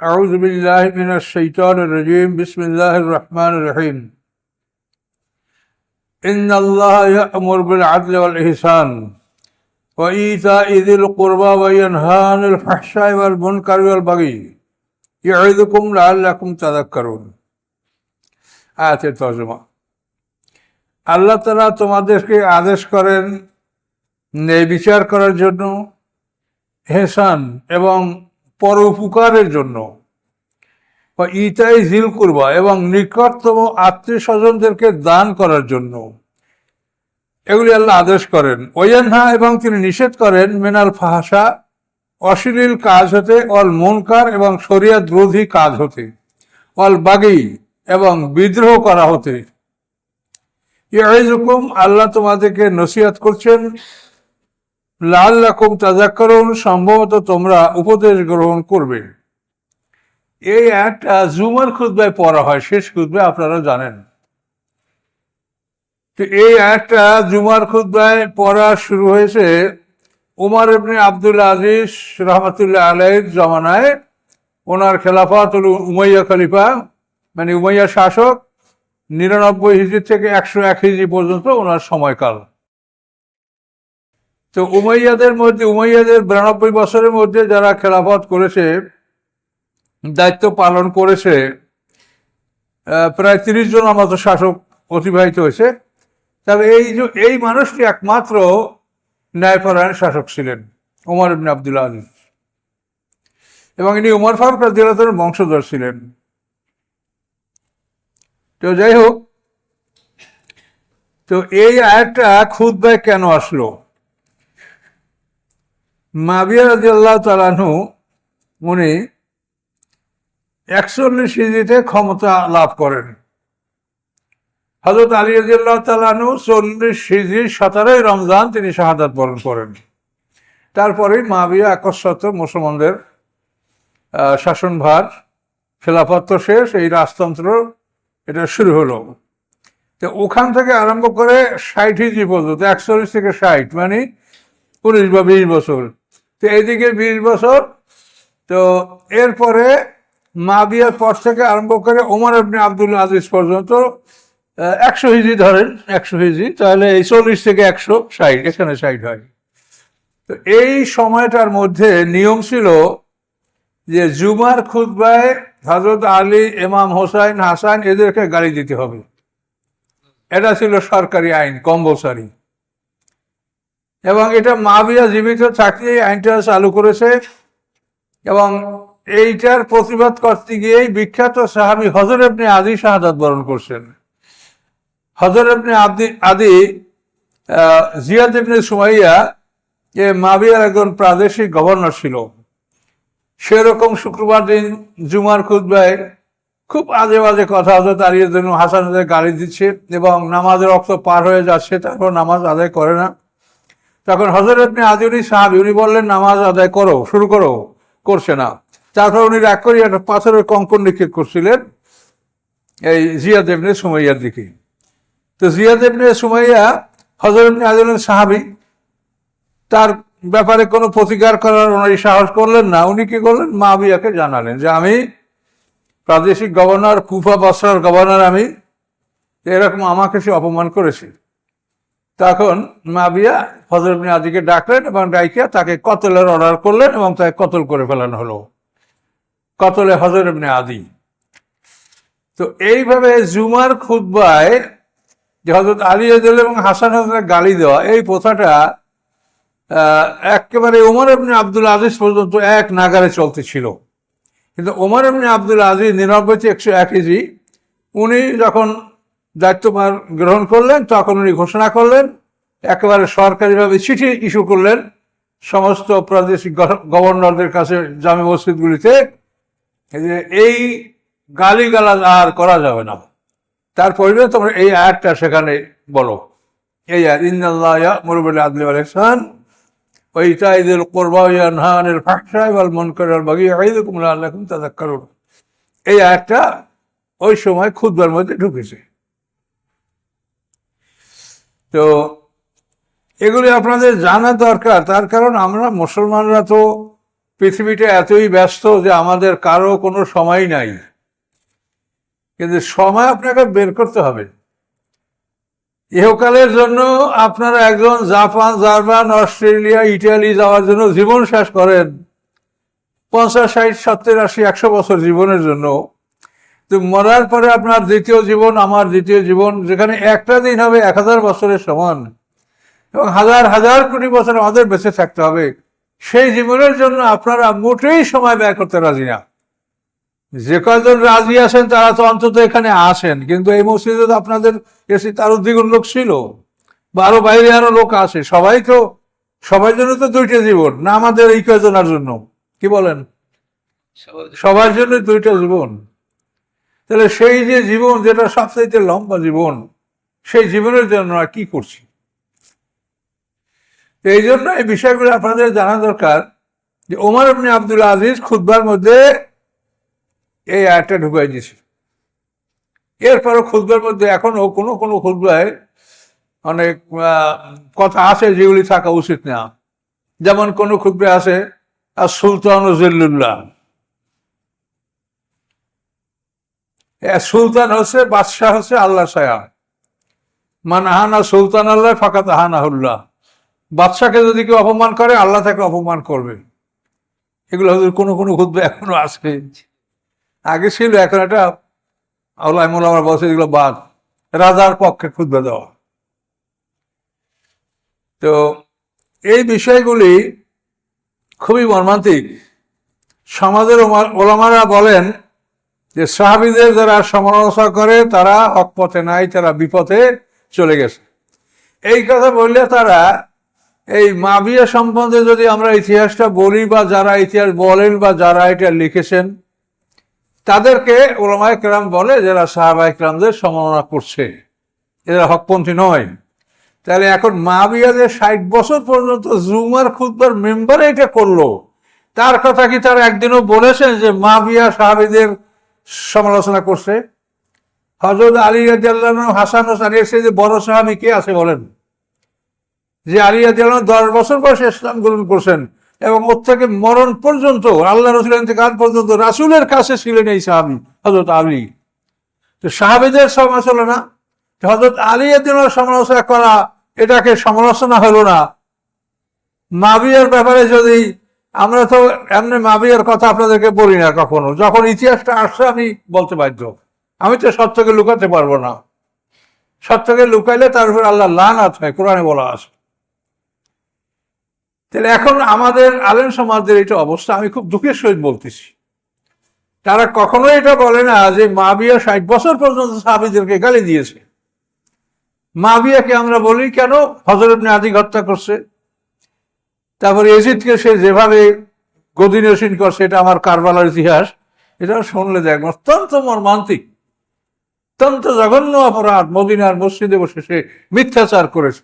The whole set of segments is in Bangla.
أعوذ بالله من الشيطان الرجيم بسم الله الرحمن الرحيم إن الله يأمر بالعدل والإحسان وإيتاء ذي القربى وينهى عن الفحشاء والمنكر والبغي يعظكم لعلكم تذكرون আয়াতের তর্জমা আল্লাহ তালা তোমাদেরকে আদেশ করেন ন্যায় বিচার করার জন্য হেসান এবং পর উপকারের জন্য। বা ইতাই জিল করবা এবং নিকটতম আত্মীয় স্বজনদেরকে দান করার জন্য। এগুলি আল্লাহ আদেশ করেন। ওয়ানহা এবং তিনি নিষেধ করেন, মেনাল ফাহাসা অশ্লীল কাজ হতে, অল মনকার এবং শরিয়াত বিরোধী কাজ হতে, অল বাগি এবং বিদ্রোহ করা হতে। ইয়াইজুকুম আল্লাহ তোমাদেরকে নসিহত করছেন লাল রকম তাজাকরণ সম্ভবত তোমরা উপদেশ গ্রহণ করবে। এই একটা জুমার খুদ্ায় পড়া হয়, শেষ খুদ্ায় আপনারা জানেন। তো এই একটা জুমার খুদ্ায় পড়া শুরু হয়েছে উমার ইবনে আব্দুল আজিজ রহমতুল্লাহ আলাইয়ের জমানায়। ওনার খেলাফত হল উমাইয়া খলিফা মানে উমাইয়া শাসক, নিরানব্বই হিজি থেকে একশো এক হিজি পর্যন্ত ওনার সময়কাল। তো উমাইয়াদের মধ্যে, উমাইয়াদের বিরানব্বই বছরের মধ্যে যারা খেলাফত করেছে, দায়িত্ব পালন করেছে প্রায় তিরিশ জন আমাদের শাসক অতিবাহিত হয়েছে। তবে এই যে, এই মানুষটি একমাত্র ন্যায়পরায়ণ শাসক ছিলেন ওমর ইবনে আবদুল্লাহ আলী এবং ইনি উমর ফারুক রাজিয়ালের বংশধর ছিলেন। তো যাই হোক, তো এই আয়াতটা খুদ্ায় কেন আসলো? মাবিয়া রাজি আল্লাহ তালানহু উনি একচল্লিশ হিজিতে ক্ষমতা লাভ করেন। হজরত আলী রাজি আল্লাহ তালানহু চল্লিশ হিজি সতেরোই রমজান তিনি শাহাদাত বরণ করেন। তারপরে মাবিয়া একশত মুসলমানদের শাসনভার, খেলাফত শেষ, এই রাজতন্ত্র এটা শুরু হলো। তো ওখান থেকে আরম্ভ করে ষাট হিজি পর্যন্ত, একচল্লিশ থেকে ষাট মানে উনিশ বা বিশ বছর। তো এইদিকে বিশ বছর। তো এরপরে মাবিয়ার পর থেকে আরম্ভ করে ওমর আপনি আব্দুল আজিজ পর্যন্ত একশো হিজি ধরেন, একশো হিজি তাহলে এই চল্লিশ থেকে একশো ষাট, এখানে ষাট হয়। তো এই সময়টার মধ্যে নিয়ম ছিল যে জুমার খুতবায় হজরত আলী এমাম হোসাইন, হাসান, এদেরকে গাড়ি দিতে হবে। এটা ছিল সরকারি আইন কম্পালসারি এবং এটা মাবিয়া জীবিত থাকতে আইনটা চালু করেছে। এবং এইটার প্রতিবাদ করতে গিয়েই বিখ্যাত সাহাবি হজর আপনি আদি শাহাদাত বরণ করছেন। হজর আপনি আদি আদি জিয়াদ ইবনে সুমাইয়া যে মাবিয়ার একজন প্রাদেশিক গভর্নর ছিল। সেরকম শুক্রবার দিন জুমার খুদ্ায় খুব আজে বাজে কথা হজরত আলিয়া জন্য হাসানদের গালি দিচ্ছে এবং নামাজের রক্ত পার হয়ে যাচ্ছে, তারপর নামাজ আদায় করে না। তখন হজরত আদিউনি সাহাবি, উনি বললেন, নামাজ আদায় করো, শুরু করো। করছে না। তারপর উনি রাগ করে একটা পাথরের কঙ্কন নিক্ষেপ করছিলেন, এই জিয়া দেবনে সুমাইয়ার দিকে। তো জিয়া দেবনে সুমাইয়া হজরত আদিউল সাহাবি। তার ব্যাপারে কোনো প্রতিকার করার উনি সাহস করলেন না। উনি কি করলেন? মাবিয়াকে জানালেন যে, আমি প্রাদেশিক গভর্নর, কুফা বসরার গভর্নর আমি। এরকম আমাকে সে অপমান করেছে। তখন মাবিয়া ফজর আদিকে ডাকলেন এবং ডাইকিয়া তাকে কতলের অর্ডার করলেন এবং তাকে কতল করে ফেলানো হলো। কতলে হজর আদি। তো এইভাবে জুমার খুদ্বায় যে হজরত আলী আজল এবং হাসান হাসানের গালি দেওয়া, এই প্রথাটা একেবারে ওমর এমনি আব্দুল আজিজ পর্যন্ত এক নাগারে চলতেছিল কিন্তু ওমর এমনি আব্দুল আজিজ নিরানব্বই একশো এক ইজি উনি যখন দায়িত্বভার গ্রহণ করলেন, তখন উনি ঘোষণা করলেন, একেবারে সরকারিভাবে চিঠি ইস্যু করলেন, সমস্ত প্রাদেশিক গভর্নরদের কাছে জামে মসজিদগুলিতে, যে এই গালিগালাজ আর করা যাবে না। তার পরিবেশ তোমরা এই আয়াতটা সেখানে বলো। এই আর ইন্দাল্লাহ মুরুবুল আদলি আলহসান ওইটা ঈদুল কোরবাহানের ফাঁকশাই আল মনকরাল বাগি ঈদ কুমলা আল্লাহ তাদের কারণ এই আয়াতটা ওই সময় খুদ্বার মধ্যে ঢুকেছে। তো এগুলি আপনাদের জানা দরকার। তার কারণ আমরা মুসলমানরা তো পৃথিবীটা এতই ব্যস্ত যে আমাদের কারও কোনো সময় নাই। কিন্তু সময় আপনাকে বের করতে হবে। ইহকালের জন্য আপনারা একজন জাপান, জার্মান, অস্ট্রেলিয়া, ইটালি যাওয়ার জন্য জীবন শেষ করেন। পঞ্চাশ, ষাট, সত্তর, আশি, একশো বছর জীবনের জন্য। তো মরার পরে আপনার দ্বিতীয় জীবন আমার দ্বিতীয় জীবন যেখানে একটা দিন হবে এক হাজার বছরের সমান। এবং হাজার হাজার কোটি বছর আমাদের বেঁচে থাকতে হবে। সেই জীবনের জন্য আপনারা মোটেই সময় ব্যয় করতে রাজি না। যে কয়জন রাজি আছেন তারা তো অন্তত এখানে আসেন। কিন্তু এই মসজিদে তো আপনাদের এসে তারও দ্বিগুণ লোক ছিল। বা আরও বাইরে আরও লোক আসে সবাই তো সবার জন্য তো দুইটা জীবন না আমাদের এই কয়জনের জন্য? কি বলেন? সবার জন্য দুইটা জীবন। তাহলে সেই যে জীবন যেটা সবচাইতে লম্বা জীবন, সেই জীবনের জন্য আমরা কি করছি? এই জন্য এই বিষয়গুলো আপনাদের জানা দরকার যে ওমর আপনি আব্দুল আজিজ খুদ্বার মধ্যে এই আয়টা ঢুকাই দিয়েছে। এরপরও খুদ্বার মধ্যে এখনও কোনো কোনো খুদ্বায় অনেক কথা আছে যেগুলি থাকা উচিত না। যেমন কোনো খুদ্বে আছে আর সুলতান জিল্লুল্লাহ এ সুলতান হচ্ছে বাদশাহ হচ্ছে আল্লাহ সায়া মান আহানা সুলতান আল্লাহ ফাঁকা তাহানাহুল্লাহ বাদশাকে যদি কেউ অপমান করে, আল্লাহ তাকে অপমান করবে। এগুলো হয়তো কোনো কোনো খুদ্ এখনও আছে। আগে ছিল, এখন একটা আল্লাহ আমার বসে এগুলো বাদ। রাজার পক্ষে খুদ্ দেওয়া। তো এই বিষয়গুলি খুবই মর্মান্তিক। সমাজের ওলামারা বলেন যে সাহাবিদের যারা সমালোচনা করে, তারা হকপথে নাই, তারা বিপথে চলে গেছে। এই কথা বললে তারা, এই মাবিয়া সম্বন্ধে যদি আমরা ইতিহাসটা বলি বা যারা ইতিহাস বলেন বা যারা এটা লিখেছেন, তাদেরকে ওলামায় কেরাম বলে যারা সাহাবাই কেরামদের সমালোচনা করছে। এরা হকপন্থী নয়। তাহলে এখন মাবিয়া যে ষাট বছর পর্যন্ত জুমার খুদ্বার মেম্বার এটা করল। তার কথা কি তারা একদিনও বলেছেন যে মাবিয়া সাহাবিদের সমালোচনা করছে। হজরত আলী রাজিয়াল্লাহ হাসান হোসেন এর সেই যে বড় সাহাবি কে আছে বলেন? যে আলী রাজিয়াল্লাহ দশ বছর বয়সে ইসলাম গ্রহণ করছেন এবং ওর থেকে মরণ পর্যন্ত, আল্লাহ রসুল ইন্তেকাল পর্যন্ত রাসুলের কাছে ছিলেন এই সাহাবি হজরত আলী। তো সাহাবিদের সমালোচনা তো হজরত আলী আদিনের সমালোচনা করা, এটাকে সমালোচনা হলো না। মাবিয়ার ব্যাপারে যদি আমরা তো এমনি মাবিয়ার কথা আপনাদেরকে বলি না কখনো। যখন ইতিহাসটা আসছে, আমি বলতে বাধ্য। আমি তো সত্যকে লুকাতে পারব না। সত্যকে লুকাইলে তার উপর আল্লাহ লানাত হয়, কোরআনে বলা আছে। তাহলে এখন আমাদের আলেম সমাজের এটা অবস্থা, আমি খুব দুঃখের সহিত বলতেছি। তারা কখনোই এটা বলে না যে মাবিয়া ষাট বছর পর্যন্ত সাহাবিদেরকে গালি দিয়েছে। মাবিয়াকে আমরা বলি, কেন? হজরত আদিক হত্যা করছে। তারপরে এজিদকে সে যেভাবে গদিনসীন করছে সেটা আমার কারবালার ইতিহাস। এটা শুনলে দেখবেন অত্যন্ত মর্মান্তিক। অত্যন্ত জঘন্য অপরাধ মদিনার মসজিদে বসে সে মিথ্যাচার করেছে।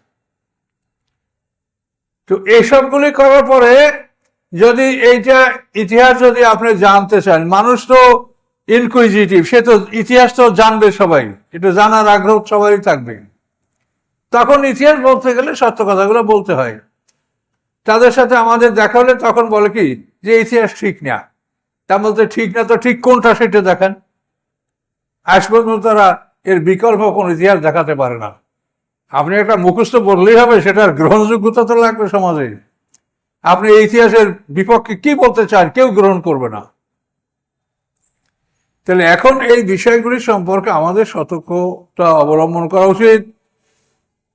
তো এইসবগুলি করার পরে যদি এইটা ইতিহাস যদি আপনি জানতে চান, মানুষ তো ইনকুইজিটিভ সে তো ইতিহাস তো জানবে সবাই। এটা জানার আগ্রহ সবাই থাকবে। তখন ইতিহাস বলতে গেলে সত্য কথাগুলো বলতে হয়। তাদের সাথে আমাদের দেখা হলে তখন বলে কি, যে ইতিহাস ঠিক না। তা বলতে, ঠিক না তো ঠিক কোনটা সেটা দেখেন। আজ পর্যন্ত তারা এর বিকল্প কোনো ইতিহাস দেখাতে পারে না। আপনি একটা মুখস্থ বললেই হবে, সেটার গ্রহণযোগ্যতা তো লাগবে সমাজে। আপনি এই ইতিহাসের বিপক্ষে কি বলতে চান, কেউ গ্রহণ করবে না। তাহলে এখন এই বিষয়গুলি সম্পর্কে আমাদের সতর্কতা অবলম্বন করা উচিত।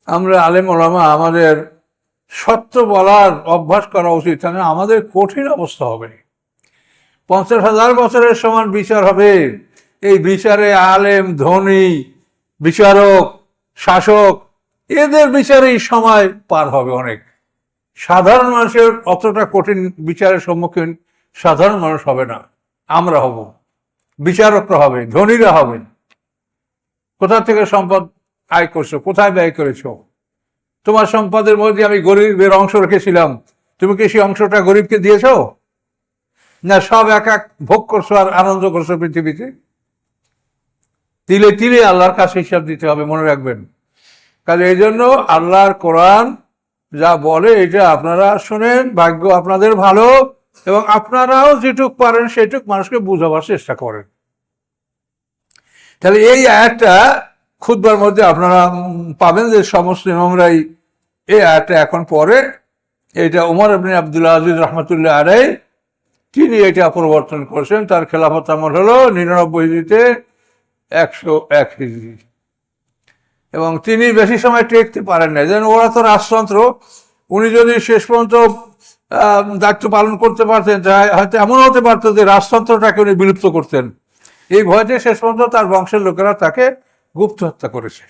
আমরা আলেম ওলামা, আমাদের সত্য বলার অভ্যাস করা উচিত, তাহলে আমাদের কঠিন অবস্থা হবে। পঞ্চাশ হাজার বছরের সমান বিচার হবে। এই বিচারে আলেম, ধনী, বিচারক, শাসক, এদের বিচারেই সময় পার হবে অনেক। সাধারণ মানুষের অতটা কঠিন বিচারের সম্মুখীন সাধারণ মানুষ হবে না। আমরা হব। বিচারকরা হবে, ধনীরা হবে। কোথা থেকে সম্পদ আয় করছ? কোথায় ব্যয় করেছ? তোমার সম্পদের মধ্যে আমি গরিবের অংশ রেখেছিলাম। তুমি কি সেই অংশটা গরিবকে দিয়েছ? না, সব এক এক ভোগ করছ আর আনন্দ করছ পৃথিবীতে? তিলে তিলে আল্লাহর কাছে হিসাব দিতে হবে, মনে রাখবেন। কাজে এই জন্য আল্লাহর কোরআন যা বলে, এটা আপনারা শোনেন, ভাগ্য আপনাদের ভালো, এবং আপনারাও যেটুক পারেন সেটুক মানুষকে বোঝাবার চেষ্টা করেন। তাহলে এই আয়াতটা খুদবার মধ্যে আপনারা পাবেন যে সমস্ত ইমামরাই এই আয়াতটা এখন পরে এটা উমর আবনি আবদুল্লাহ আজিজ রহমতুল্লাহ আলাই তিনি এটা প্রবর্তন করেছেন। তার খেলাফত আমল হলো নিরানব্বই হিজড়িতে একশো এক হিজড়ি। এবং তিনি বেশি সময় টেকতে পারেন না। যেন ওরা তো রাজতন্ত্র, উনি যদি শেষ পর্যন্ত দায়িত্ব পালন করতে পারতেন হয়তো এমন হতে পারতো যে রাজতন্ত্রটাকে উনি বিলুপ্ত করতেন। এই ভয়তে শেষ পর্যন্ত তার বংশের লোকেরা তাকে গুপ্ত হত্যা করেছে।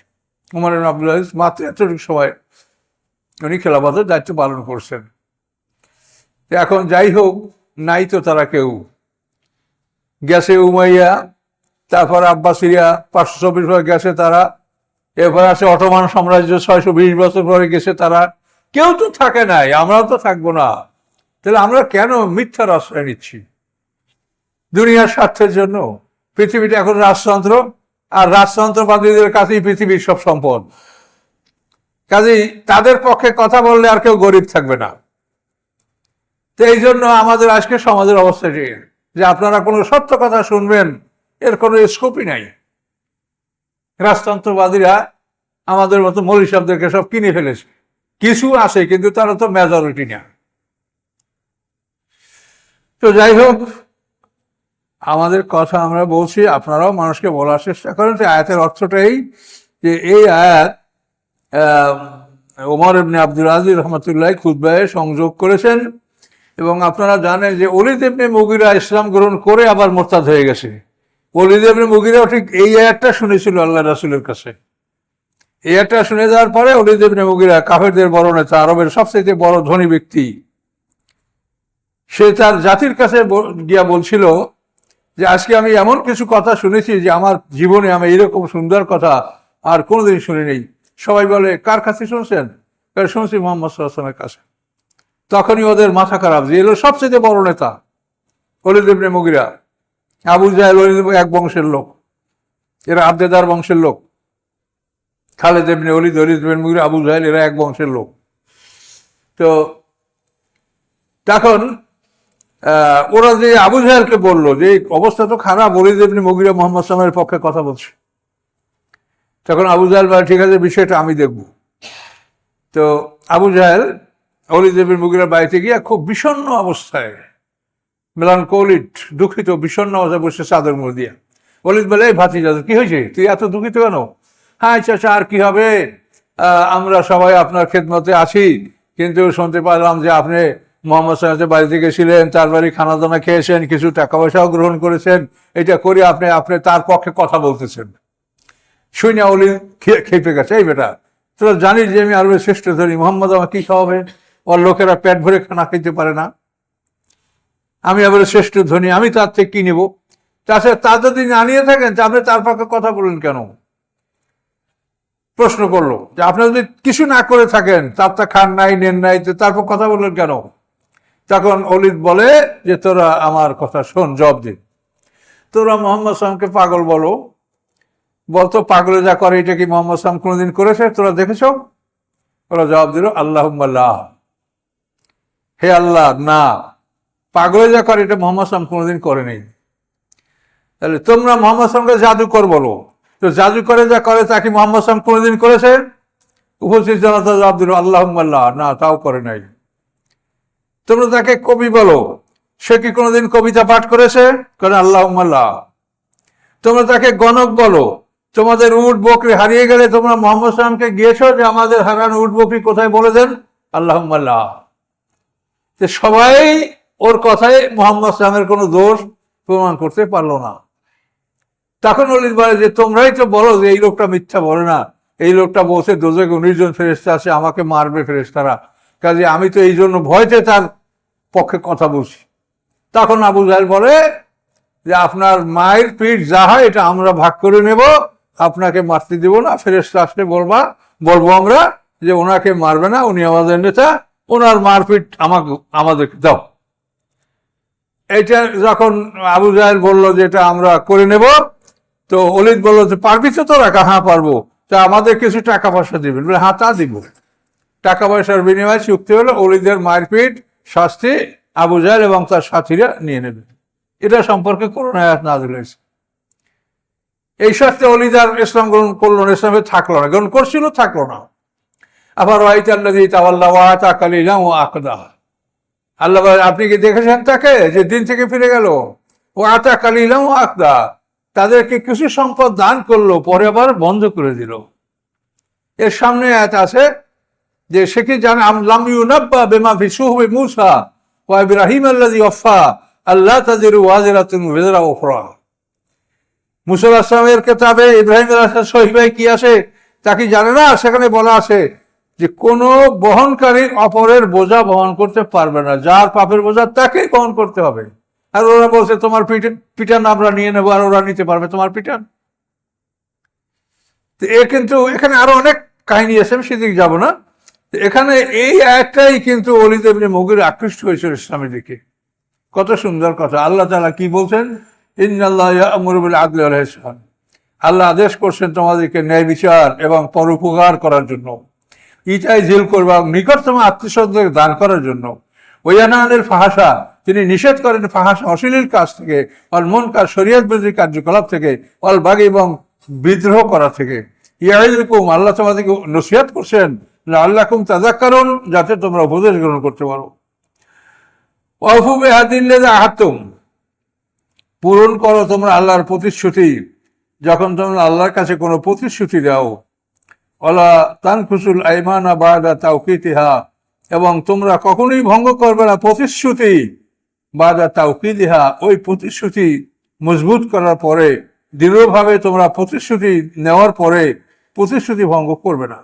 উমর আব্দুল আজিজ মাত্র এতটুকু সময় উনি খেলাফতের দায়িত্ব পালন করছেন। এখন যাই হোক, নাই তো তারা কেউ। গেছে উমাইয়া, তারপর আব্বাসিয়া, পাঁচশো চব্বিশ বছর গেছে তারা। এরপর আছে অটোমান সাম্রাজ্য, ছয়শো বিশ বছর পরে গেছে তারা। কেউ তো থাকে নাই, আমরাও তো থাকব না। তাহলে আমরা কেন মিথ্যার আশ্রয় নিচ্ছি? দুনিয়ার স্বার্থের জন্য? পৃথিবীটা এখন রাজতন্ত্র। আর রাজতন্ত্রবাদীদের কাছেই পৃথিবীর সব সম্পদ। কাজেই তাদের পক্ষে কথা বললে আর কেউ গরিব থাকবে না। তো এই জন্য আমাদের আজকে সমাজের অবস্থা যে আপনারা কোনো সত্য কথা শুনবেন, এর কোনো স্কোপই নাই। রাজতন্ত্রবাদীরা আমাদের মতো মৌলী শব্দকে সব কিনে ফেলেছে। কিছু আছে, কিন্তু তারা তো মেজরিটি না। তো যাই হোক আমাদের কথা আমরা বলছি, আপনারাও মানুষকে বলার চেষ্টা করেন। যে আয়াতের অর্থটাই যে এই আয়াত ওমর ইবনে আব্দুল আজিজ রহমতুল্লাহ খুদ্বায় সংযোগ করেছেন। এবং আপনারা জানেন যে অলিদ ইবনে মুগিরা ইসলাম গ্রহণ করে আবার মোরতাদ হয়ে গেছে। অলিদ ইবনে মুগিরাও ঠিক এই আয়াতটা শুনেছিল আল্লাহ রাসুলের কাছে। এই আয়াতটা শুনে যাওয়ার পরে অলিদ ইবনে মুগিরা কাফেরদের বড় নেতা আরবের সবচেয়ে বড় ধনী ব্যক্তি, সে তার জাতির কাছে গিয়া বলছিল যে আজকে আমি এমন কিছু কথা শুনেছি যে আমার জীবনে আমি এরকম সুন্দর কথা আর কোনোদিন শুনি নেই। সবাই বলে, কার কাছে শুনছেন? শুনছি মোহাম্মদ সাল্লামের কাছে। তখনই ওদের মাথা খারাপ যে এলো সবচেয়ে বড় নেতা অলিদ ইবনে মুগিরা। আবু জাহেল এক বংশের লোক। এরা আবদেদার বংশের লোক। খালেদ ইবনে অলিদ অলিদ ইবনে মুগিরা, আবু জাহেল, এরা এক বংশের লোক। তো তখন ওরা যে আবু জাহেলকে বলল যে অবস্থা তো খারাপ অলিদ ইবনে মুগিরা মোহাম্মদ সালামের পক্ষে কথা বলছে তখন আবু জাহেল বলে ঠিক আছে, বিষয়টা আমি দেখব। তো আবু জাহেল অলিদ মুগিরার বাড়িতে গিয়ে খুব বিষণ্ণ অবস্থায় মেলানকোলিট দুঃখিত, বিষণ্ণ অবস্থায় বসে চাদর মুড় অলিদ বলে, এই ভাতি যাদব কি হয়েছে? তুই এত দুঃখিত কেন? হ্যাঁ চাচা, আর কি হবে? আমরা সবাই আপনার খেদমতে আছি, কিন্তু শুনতে পারলাম যে আপনি মোহাম্মদ সাহেবের বাড়িতে গেছিলেন, তার বাড়ি খানা দানা খেয়েছেন, কিছু টাকা পয়সাও গ্রহণ করেছেন। এটা করে আপনি আপনি তার পক্ষে কথা বলতেছেন। অলি খে- খেপে গেছে, এই বেটা। তোরা জানিস যে আমি আরবের শ্রেষ্ঠ ধনী, মোহাম্মদ আমার কি খাওয়াবে ওর লোকেরা পেট ভরে খানা খেতে পারে না। আমি আবার শ্রেষ্ঠ ধনী, আমি তার থেকে কি নেব? তাছাড়া তা যদি জানিয়ে থাকেন আপনি তার পক্ষে কথা বললেন কেন? প্রশ্ন করল যে আপনি যদি কিছু না করে থাকেন, তার তা খান নাই, নেন নাই তারপর কথা বললেন কেন? তখন অলিদ বলে যে, তোরা আমার কথা শোন জব দিন তোরা মোহাম্মদ সালামকে পাগল বলো। বলতো পাগলে যা করে, এটা কি মোহাম্মদ সালাম কোনোদিন করেছে? তোরা দেখেছ? ওরা জবাব দিল আল্লাহ হে আল্লাহ, না। পাগলে যা করে, এটা মোহাম্মদ সালাম কোনোদিন করেনি। তাহলে তোমরা মোহাম্মদ সালামকে জাদুকর বলো। তো জাদু করে যা করে, তা কি মোহাম্মদ সালাম কোনোদিন করেছে? উপস্থিত জনতা জবাব দিল আল্লাহ না, তাও করে নাই। তোমরা তাকে কবি বলো। সে কি কোনোদিন কবিতা পাঠ করেছে? করে আল্লাহ তোমরা তাকে গণক বলো। তোমাদের উট বকরি হারিয়ে গেলে তোমরা মোহাম্মদ সালামকে গিয়েছো যে আমাদের হারানো উট বকরি কোথায় বলে দেন? আল্লাহ যে সবাই ওর কথায় মোহাম্মদ সালামের কোনো দোষ প্রমাণ করতে পারল না। তখন অলিদ বলে যে, তোমরাই তো বলো যে, এই লোকটা মিথ্যা বলে না। এই লোকটা বলছে দোজে উনিশ জন ফেরেস্তা আছে, আমাকে মারবে ফেরেস্তারা কাজে আমি তো এই জন্য ভয়তে তার পক্ষে কথা বলছি। তখন আবু জাহেল বলে যে, আপনার মায়ের পিঠ যা হয়, এটা আমরা ভাগ করে নেব। আপনাকে মারতে দেব না। ফেরেস্তা আসলে বলবা, বলব আমরা যে, ওনাকে মারবে না, উনি আমাদের নেতা। ওনার মারপিট আমাকে, আমাদেরকে দাও। এটা যখন আবু জাহেল বলল যে, এটা আমরা করে নেব। তো অলিদ বলল যে, পারবি তো তোরা? হ্যাঁ পারব। তা আমাদের কিছু টাকা পয়সা দিবেন। বলে হ্যাঁ তা দিব। টাকা পয়সার বিনিময়ে চুক্তি হলো অলিদের মারপিট, শাস্তি আবু জাহেল এবং তার সাথীরা নিয়ে নেবে। এটা সম্পর্কে করোনা আয়াত নাজিল হয়েছে। এই স্বার্থে অলিদার ইসলাম গ্রহণ করল না, ইসলামে থাকল না, গ্রহণ করছিল, থাকল না। আবার ওয়াইত আল্লাহ তাওয়াল্লা ওয়াতা কালিলাম ও আকদা আল্লাহ আপনি কি দেখেছেন তাকে যে দিন থেকে ফিরে গেল? ও আতা কালিলাম ও আকদা তাদেরকে কিছু সম্পদ দান করল, পরে আবার বন্ধ করে দিল। এর সামনে আয়াত আছে যে সে কি জানে লাম ইউনাব্বা বেমা ফি সুহবে মুসা ওয়া ইব্রাহিম আল্লাযী ওয়াফা আল্লাহ তাজিরু ওয়াজিরাতুন ওয়াজরা উখরা. মুসা আলাইহিস সালামের কিতাবে ইব্রাহিম আলাইহিস সহিবাই কি আছে তা কি জানে না? সেখানে বলা আছে যে কোন বহনকারী অপরের বোঝা বহন করতে পারবে না। যার পাপের বোঝা তাকেই বহন করতে হবে। আর ওরা বলছে, তোমার পিটান আমরা নিয়ে নেব আর ওরা নিতে পারবে তোমার পিটান তো এ কিন্তু এখানে আরও অনেক কাহিনী আছে, আমি সেদিকে যাব না। এখানে এই একটাই কিন্তু অলিদ ইবনে মুগির আকৃষ্ট হয়েছিল ইসলামের দিকে। কত সুন্দর কথা। আল্লাহ তাআলা কি বলছেন? ইন্নাল্লাহ আল্লাহ আদেশ করছেন তোমাদেরকে ন্যায় বিচার এবং পরোপকার করার জন্য। ইটাই জিল করবা নিকটতম আত্মীয়স্বজনদের দান করার জন্য। ওয়ানানের ফাহাসা তিনি নিষেধ করেন ফাহাসা অশ্লীল কাজ থেকে অল মন কাজ শরীয়ত বিরোধী কার্যকলাপ থেকে অল বাগি এবং বিদ্রোহ করা থেকে। ইয়াইকুম আল্লাহ তোমাদেরকে নসিহাত করছেন আল্লাহ কুম তাজা কারণ যাতে তোমরা উপদেশ গ্রহণ করতে পারো। অফুবে হাতিল্লে আহাতুম পূরণ করো তোমরা আল্লাহর প্রতিশ্রুতি। যখন তোমরা আল্লাহর কাছে কোনো প্রতিশ্রুতি দাও অলা তানকুসুল আইমানা বাদা তাওকিতিহা এবং তোমরা কখনোই ভঙ্গ করবে না প্রতিশ্রুতি। বাদা তাওকিদিহা, ওই প্রতিশ্রুতি মজবুত করার পরে, দৃঢ়ভাবে তোমরা প্রতিশ্রুতি নেওয়ার পরে, প্রতিশ্রুতি ভঙ্গ করবে না।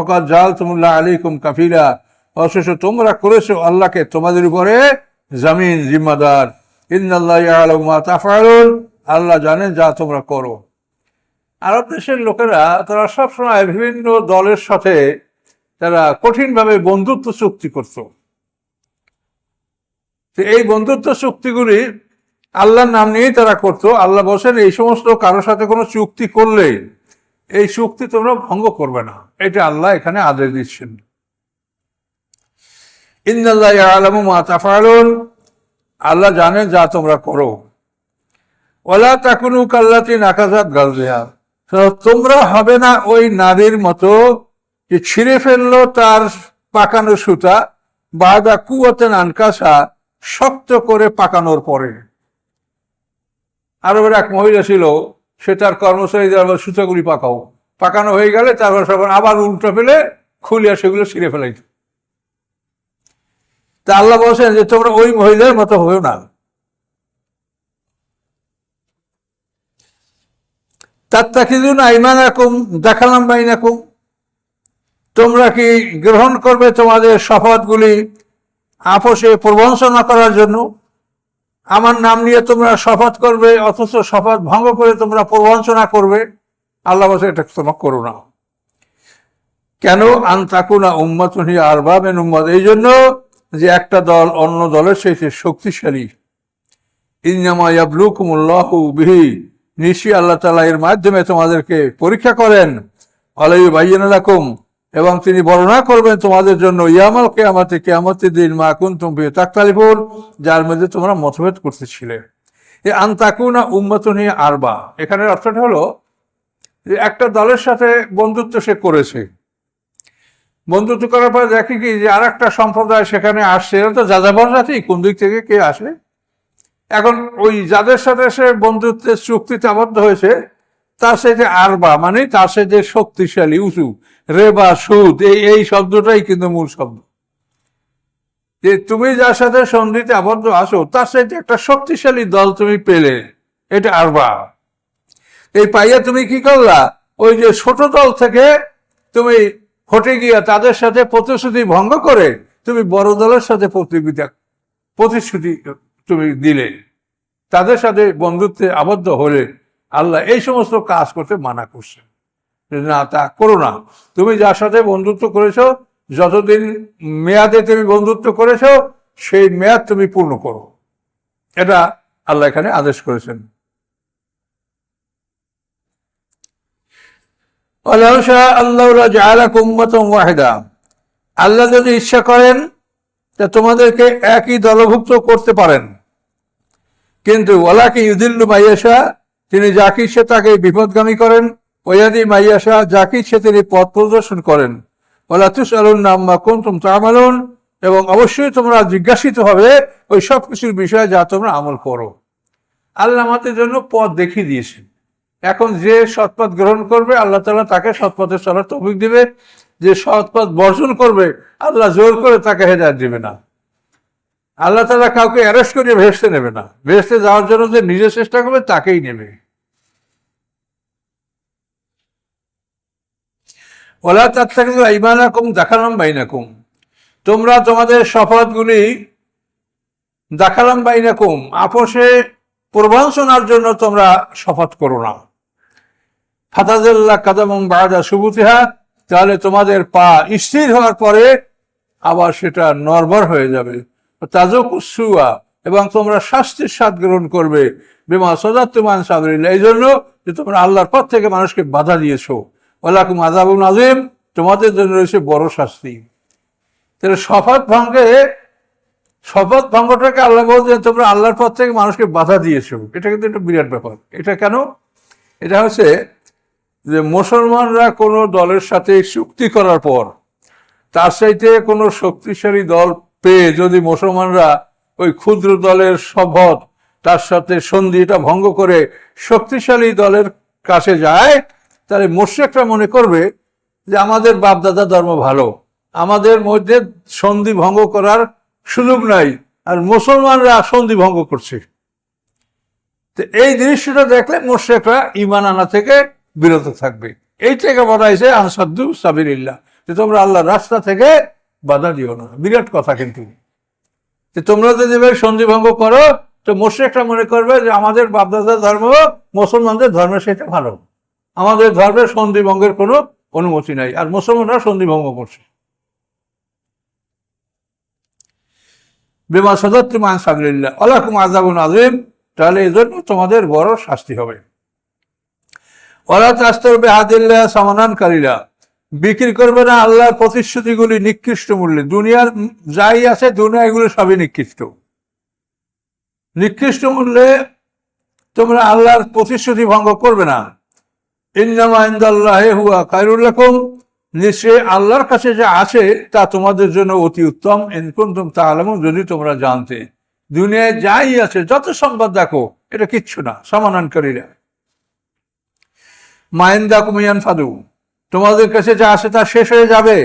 অকাল জাল তুমুল্লাহ আলাইকুম কাফিলা। অথচ তোমরা করেছ আল্লাহকে তোমাদের উপরে জামিন, জিম্মাদার। ইন্দাল্লাহ ইয়ালামু মা তাফআলুন। আল্লাহ জানেন যা তোমরা করো। আরব দেশের লোকেরা, তারা সবসময় বিভিন্ন দলের সাথে তারা কঠিনভাবে বন্ধুত্ব চুক্তি করত। তো এই বন্ধুত্ব চুক্তিগুলি আল্লাহর নাম নিয়েই তারা করত। আল্লাহ বলছেন, এই সমস্ত কারোর সাথে কোনো চুক্তি করলে এই চুক্তি তোমরা ভঙ্গ করবে না। এটা আল্লাহ এখানে আদেশ দিচ্ছেন। ইন্দাল্লাহ আলমু মা তাফালুন। আল্লাহ জানে যা তোমরা করো। ওলা তাকুনু কাল্লাতি নাকাজাত গালদেহা তোমরা হবে না ওই নারীর মতো যে ছিঁড়ে ফেলল তার পাকানো সুতা বাদা কুয়তেন আনকাসা শক্ত করে পাকানোর পরে। আরবের এক মহিলা ছিল সে তার কর্মচারীদের আবার সুতাগুলি পাকাও। পাকানো হয়ে গেলে তারপর সবার আবার উল্টো ফেলে খুলিয়া সেগুলো ছিঁড়ে ফেলাইত তা আল্লাহ বলছেন যে, তোমরা ওই মহিলার মতো হয়েও না। তাত্তাকিদুন আইমানাকুম, দেখালাম বাইনাকুম। তোমরা কি গ্রহণ করবে তোমাদের শপথগুলি, আপোষে প্রবঞ্চনা করার জন্য? আমার নাম নিয়ে তোমরা শপথ করবে, অথচ শপথ ভঙ্গ করে তোমরা প্রবঞ্চনা করবে। আল্লাহ বলছে, এটা তোমরা করো না। কেন? আন্তাকুনা উম্মত আর বাবেন উম্মত। এই জন্য যে একটা দল অন্য দলের সাথে শক্তিশালী। ইয়াবলুকুমুল্লাহ বিহি। নিশ্চয়ই আল্লাহ তালা এর মাধ্যমে তোমাদেরকে পরীক্ষা করেন। আলাই বাইয়ানালাকুম এবং তিনি বর্ণনা করবেন তোমাদের জন্য, ইয়ামাল কেয়ামাতে, কেয়ামতের দিন মা কুন তুমি তাকতালিফুল যার মধ্যে তোমরা মতভেদ করতেছিলে। এ আন্তাকুনা উম্মতনি আরবা। এখানের অর্থটা হলো যে একটা দলের সাথে বন্ধুত্ব সে করেছে। বন্ধুত্ব করার পর দেখি কি যে আর একটা সম্প্রদায় সেখানে আসছে এরা তো যাযাবর জাতি, কোন দিক থেকে কে আসে? এখন ওই যাদের সাথে সে বন্ধুত্বের চুক্তিতে আবদ্ধ হয়েছে তার সাথে আরবা মানে তার সাথে শক্তিশালী, উঁচু, রেবা, সুদ, এই এই শব্দটাই কিন্তু মূল শব্দ। যে তুমি যার সাথে সন্ধিতে আবদ্ধ আসো তার সাথে একটা শক্তিশালী দল তুমি পেলে, এটা আরবা। এই পাইয়া তুমি কি করলা? ওই যে ছোট দল থেকে তুমি হটে গিয়া তাদের সাথে প্রতিশ্রুতি ভঙ্গ করে তুমি বড় দলের সাথে প্রতিযোগিতা, প্রতিশ্রুতি তুমি দিলে। তাদের সাথে বন্ধুত্বে আবদ্ধ হলে আল্লাহ এই সমস্ত কাজ করতে মানা করছে। না, তা করো না। তুমি যার সাথে বন্ধুত্ব করেছ, যতদিন মেয়াদে তুমি বন্ধুত্ব করেছ, সেই মেয়াদ তুমি পূর্ণ করো। এটা আল্লাহ এখানে আদেশ করেছেন। আল্লাহ যদি ইচ্ছা করেন, তা তোমাদেরকে একই দলভুক্ত করতে পারেন। কিন্তু ওলাকে ইউদিল্লু মাইয়াশা তিনি যাকে ইচ্ছে তাকে বিপদগামী করেন। ওয়াদি মাইয়াশা যাকে ইচ্ছে তিনি পথ প্রদর্শন করেন। ওলা তুস আলুন নাম্মা কোন তুম তামালুন এবং অবশ্যই তোমরা জিজ্ঞাসিত হবে ওই সব কিছুর বিষয়ে যা তোমরা আমল করো। আল্লাহ আমাদের জন্য পথ দেখিয়ে দিয়েছেন। এখন যে সৎপথ গ্রহণ করবে, আল্লাহ তালা তাকে সৎপথে চলার তৌফিক দিবে। যে সৎপথ বর্জন করবে, আল্লাহ জোর করে তাকে হেদায়ত দিবে না। আল্লাহ তালা কাউকে অ্যারেস্ট করে ভেসতে নেবে না। ভেসতে যাওয়ার জন্য যে নিজে চেষ্টা করবে, তাকেই নেবে। ওলা তার থেকে ইমানাকুম দেখালাম বাইনাকুম। তোমরা তোমাদের শপথগুলি দেখালাম বাইনাকুম। আপোষে প্রবঞ্চনার জন্য তোমরা শপথ করো না। ফাতাজুল্লাহ কাদামং বাদা সুবুতিহা। তাহলে তোমাদের পা স্থির হওয়ার পরে আবার সেটা নরবর হয়ে যাবে। তাজক এবং তোমরা শাস্তির স্বাদ গ্রহণ করবে। বিমা সদাত্তমান সাবরিল্লা এই জন্য যে তোমরা আল্লাহর পথ থেকে মানুষকে বাধা দিয়েছ। ওলাকুম আজাবুল আজিম তোমাদের জন্য রয়েছে বড় শাস্তি। তাহলে শপথ ভঙ্গে শপথ ভঙ্গটাকে আল্লাহ বলছে তোমরা আল্লাহর পথ থেকে মানুষকে বাধা দিয়েছ। এটা কিন্তু একটা বিরাট ব্যাপার। এটা কেন? এটা হচ্ছে যে মুসলমানরা কোনো দলের সাথে চুক্তি করার পর, তার সাইতে কোনো শক্তিশালী দল পেয়ে যদি মুসলমানরা ওই ক্ষুদ্র দলের শপথ, তার সাথে সন্ধিটা ভঙ্গ করে শক্তিশালী দলের কাছে যায়, তাহলে মোর্শেকরা মনে করবে যে আমাদের বাপদাদা ধর্ম ভালো। আমাদের মধ্যে সন্ধি ভঙ্গ করার সুযোগ নাই, আর মুসলমানরা সন্ধি ভঙ্গ করছে। তো এই দৃশ্যটা দেখলে মোর্শেকরা ইমান আনা থেকে বিরত থাকবে। এইটাকে বলা হয়েছে আনসাদু সাবিরিল্লাহ যে তোমরা আল্লাহর রাস্তা থেকে বাধা দিও না। বিরাট কথা কিন্তু। যে তোমরা যদি সন্ধি ভঙ্গ করো, তো মোর্শেকরা মনে করবে যে আমাদের বাপদাদা ধর্ম, মুসলমানদের ধর্মের সেটা ভালো। আমাদের ধর্মের সন্ধি ভঙ্গের কোনো অনুমতি নাই, আর মুসলমানরা সন্ধি ভঙ্গ করছে। বেমা সদত্তু মান সাবিল্লাহ আল্লাহকুম আজাবুন আজিম তাহলে এই জন্য তোমাদের বড় শাস্তি হবে। ওরা তাস্তর বেহাদিল্লাহ সমানানকারীরা বিক্রি করবে না আল্লাহর প্রতিশ্রুতিগুলি নিকৃষ্ট মূল্যে। দুনিয়ার যাই আছে দুনিয়া এগুলো সবই নিকৃষ্ট। নিকৃষ্ট মূল্যে তোমরা আল্লাহর প্রতিশ্রুতি ভঙ্গ করবে না। ইন্নামা ইন্দাল্লাহ নিশ্চয়ই আল্লাহর কাছে যা আছে, তা তোমাদের জন্য অতি উত্তম। ইনকুন্তুম তা আলম যদি তোমরা জানতে। দুনিয়ায় যাই আছে, যত সম্পদ দেখো, এটা কিচ্ছু না সমানানকারীরা মায়েন্দা কুমিয়ান ফাদু তোমাদের কাছে যা আসে তা শেষ হয়ে যাবে।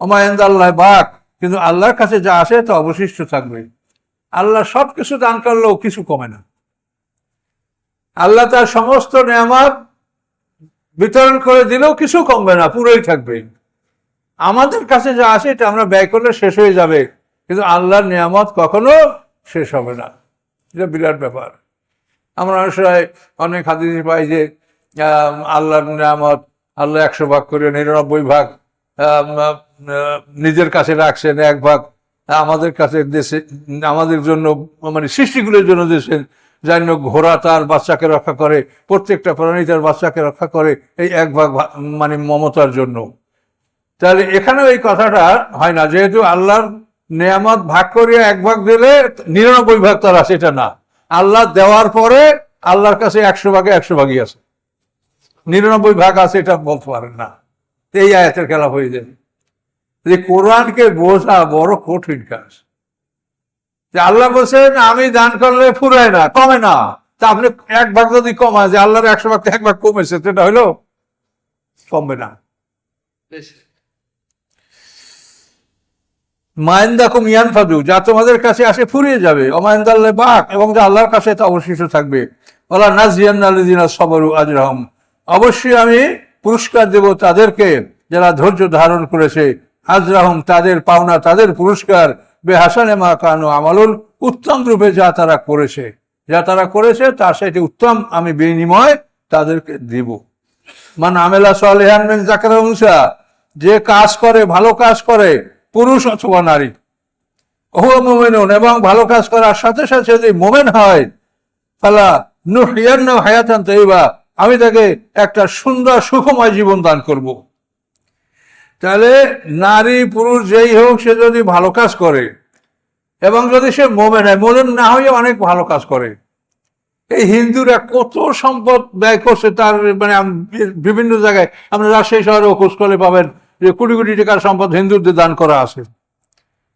অমায়েন্দা আল্লাহ বাক কিন্তু আল্লাহর কাছে যা আসে তা অবশিষ্ট থাকবে। আল্লাহ সব কিছু দান করলেও কিছু কমে না। আল্লাহ তার সমস্ত নিয়ামত বিতরণ করে দিলেও কিছু কমবে না, পুরোই থাকবে। আমাদের কাছে যা আসে এটা আমরা ব্যয় করলে শেষ হয়ে যাবে। কিন্তু আল্লাহর নিয়ামত কখনো শেষ হবে না। এটা বিরাট ব্যাপার। আমরা অনেক সময় অনেক হাদিস পাই যে আল্লাহর নিয়ামত আল্লাহ একশো ভাগ করে নিরানব্বই ভাগ নিজের কাছে রাখছেন, এক ভাগ আমাদের কাছে দেশে, আমাদের জন্য মানে সৃষ্টিগুলোর জন্য দেশেন যাই ঘোড়া তার বাচ্চাকে রক্ষা করে, প্রত্যেকটা প্রাণী তার বাচ্চাকে রক্ষা করে, এই এক ভাগ মানে মমতার জন্য। তাহলে এখানেও এই কথাটা হয় না, যেহেতু আল্লাহর নেয়ামত ভাগ করিয়া এক ভাগ দিলে নিরানব্বই ভাগ তার এটা না। আল্লাহ দেওয়ার পরে আল্লাহর কাছে একশো ভাগে একশো ভাগই আছে। নিরানব্বই ভাগ আছে এটা বলতে পারেন না। এই আয়াতের খেলা হয়ে যায় যে কোরআনকে বোঝা বড় কঠিন কাজ। যে আল্লাহ বলছেন আমি দান করলে ফুরায় না কমে না। তা আপনি এক ভাগ যদি কমায় যে আল্লাহর একশো ভাগ এক ভাগ কমেছে সেটা হইল কমবে না। মায়েন্দাকুম ইয়ান ফাদু যা তোমাদের কাছে আসে ফুরিয়ে যাবে। অমায়েন্দাল্লে বাক এবং যা আল্লাহর কাছে তা অবশিষ্ট থাকবে। ওলা নাজিয়ান আলিদিনা সবরু আজরহম অবশ্যই আমি পুরস্কার দেব তাদেরকে যারা ধৈর্য ধারণ করেছে। আজরাহম তাদের পাওনা, তাদের পুরস্কার। বেহাসানে মা কানু আমলুল উত্তম রূপে যা তারা করেছে। যা তারা করেছে, তার সাথে উত্তম আমি বিনিময় তাদেরকে দিব। মান আমেলা সালেহান মিন যে কাজ করে, ভালো কাজ করে, পুরুষ অথবা নারী। হুয়া মোমেনুন, এবং ভালো কাজ করার সাথে সাথে যদি মোমেন হয়, ফালা নুহিয়ান্ন হায়াতান তৈবা আমি তাকে একটা সুন্দর সুখময় জীবন দান করব। তাহলে নারী, পুরুষ যেই হোক, সে যদি ভালো কাজ করে, এবং যদি সে মোমেন হয়, মোমেন না হয়ে অনেক ভালো কাজ করে, এই হিন্দুরা কত সম্পদ ব্যয় করছে তার মানে বিভিন্ন জায়গায়। আমরা রাজশাহী শহরে খোঁজ করলে পাবেন যে কোটি কোটি টাকার সম্পদ হিন্দুদের দান করা আছে।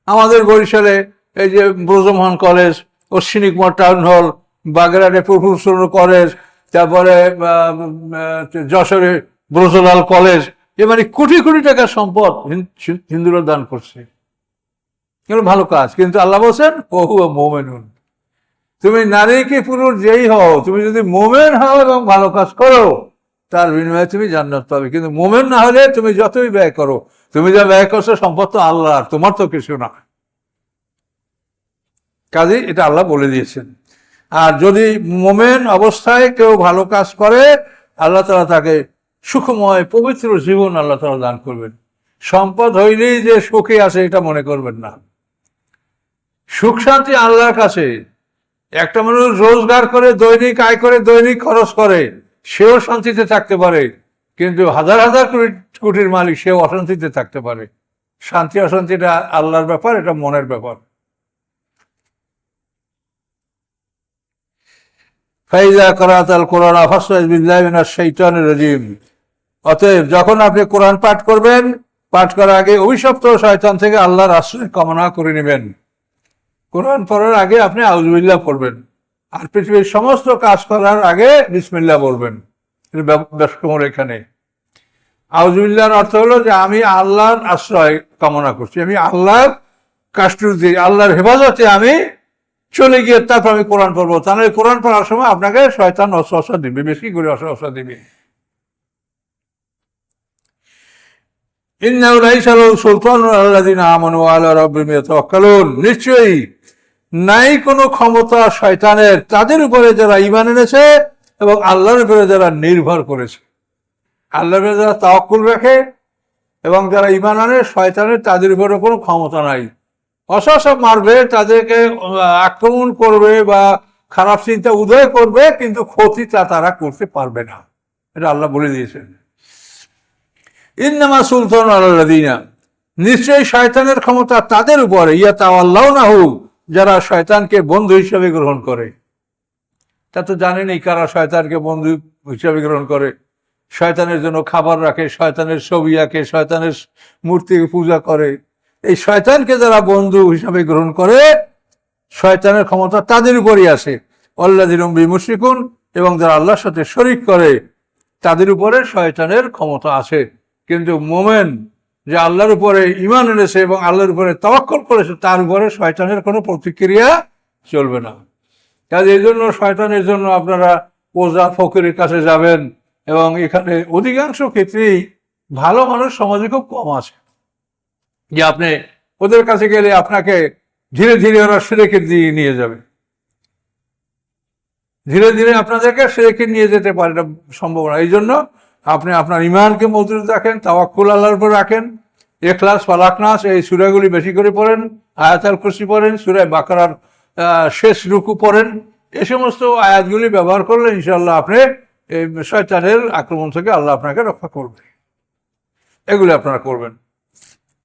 আমাদের বরিশালে এই যে Brajamohan college Ashwini Kumar town hall, বাগেরহাটে প্রফুল্ল কলেজ তারপরে যশোরে ব্রজলাল কলেজ, এ মানে কোটি কোটি টাকার সম্পদ হিন- হিন্দুরা দান করছে। ভালো কাজ, কিন্তু আল্লাহ বলছেন, ওহু মোমেনুন। তুমি নারী কি পুরুষ যেই হও, তুমি যদি মোমেন হও এবং ভালো কাজ করো, তার বিনিময়ে তুমি জান্নাত পাবে। কিন্তু মোমেন না হলে তুমি যতই ব্যয় করো, তুমি যা ব্যয় করছ, সম্পদ তো আল্লাহর, তোমার তো কিছু না। কাজে এটা আল্লাহ বলে দিয়েছেন। আর যদি মোমেন অবস্থায় কেউ ভালো কাজ করে, আল্লাহ তালা তাকে সুখময়, পবিত্র জীবন আল্লাহ তালা দান করবেন। সম্পদ হইলেই যে সুখে আছে এটা মনে করবেন না। সুখ শান্তি আল্লাহর কাছে। একটা মানুষ রোজগার করে, দৈনিক আয় করে, দৈনিক খরচ করে, সেও শান্তিতে থাকতে পারে। কিন্তু হাজার হাজার কোটি, কোটির মালিক সেও অশান্তিতে থাকতে পারে। শান্তি অশান্তিটা আল্লাহর ব্যাপার, এটা মনের ব্যাপার। ফাইজা করাত আল কোরআন আফাসাজ বিল্লাহ মিনাশ শাইতানির রাজিম। অতএব যখন আপনি কোরআন পাঠ করবেন, পাঠ করার আগে অভিশপ্ত শয়তান থেকে আল্লাহর আশ্রয় কামনা করে নেবেন। কোরআন পড়ার আগে আপনি আউজবিল্লাহ পড়বেন। আর পৃথিবীর সমস্ত কাজ করার আগে বিসমিল্লাহ বলবেন ব্যাসকমর এখানে। আউজবিল্লাহর অর্থ হলো যে আমি আল্লাহর আশ্রয় কামনা করছি। আমি আল্লাহর কাস্টুদি আল্লাহর হেফাজতে আমি চলে গিয়ে তারপর আমি কোরআন পড়ব। তাহলে কোরআন পড়ার সময় আপনাকে শয়তান অসহসা দিবে বেশি করে অসহসা দিবে। নিশ্চয়ই নাই কোনো ক্ষমতা শয়তানের তাদের উপরে যারা ঈমান এনেছে এবং আল্লাহর উপরে যারা নির্ভর করেছে। আল্লাহর যারা তাওয়াক্কুল রাখে এবং যারা ঈমান আনে, শয়তানের তাদের উপরে কোনো ক্ষমতা নাই। অসহসব মারবে, তাদেরকে আক্রমণ করবে বা খারাপ চিন্তা উদয় করবে, কিন্তু ক্ষতি তা তারা করতে পারবে না। এটা আল্লাহ বলে দিয়েছেন। ইন্নামা সুলতান আল্লাহ আল্লাদিনা নিশ্চয়ই শয়তানের ক্ষমতা তাদের উপরে। ইয়া তাও আল্লাহ না হোক যারা শয়তানকে বন্ধু হিসাবে গ্রহণ করে। তা তো জানেনই কারা শয়তানকে বন্ধু হিসাবে গ্রহণ করে। শয়তানের জন্য খাবার রাখে, শয়তানের ছবি আঁকে, শয়তানের মূর্তি পূজা করে। এই শয়তানকে যারা বন্ধু হিসাবে গ্রহণ করে, শয়তানের ক্ষমতা তাদের উপরই আসে। অল্লাদিন বিমুশিকুন এবং যারা আল্লাহর সাথে শরিক করে, তাদের উপরে শয়তানের ক্ষমতা আছে কিন্তু মোমেন যে আল্লাহর উপরে ইমান এনেছে এবং আল্লাহর উপরে তওয়াক্কল করেছে, তার উপরে শয়তানের কোনো প্রতিক্রিয়া চলবে না। কাজে এই জন্য শয়তানের জন্য আপনারা ওজা ফকিরের কাছে যাবেন এবং এখানে অধিকাংশ ক্ষেত্রেই ভালো মানুষ সমাজে খুব কম আছে। যে আপনি ওদের কাছে গেলে আপনাকে ধীরে ধীরে ওরা সেরেকে দিয়ে নিয়ে যাবে। ধীরে ধীরে আপনাদেরকে সেরেকে নিয়ে যেতে পারে না, সম্ভব না। এই জন্য আপনি আপনার ইমানকে মজুদ রাখেন, তাওয়াক্কুল আল্লাহর উপর রাখেন। এখলাস ফালাকনাস এই সুরাগুলি বেশি করে পড়েন আয়াতাল খুশি পড়েন সুরায় বাকারার শেষ রুকু পড়েন। এ সমস্ত আয়াতগুলি ব্যবহার করলে ইনশাল্লাহ আপনি এই শয়তানের আক্রমণ থেকে আল্লাহ আপনাকে রক্ষা করবে। এগুলি আপনারা করবেন।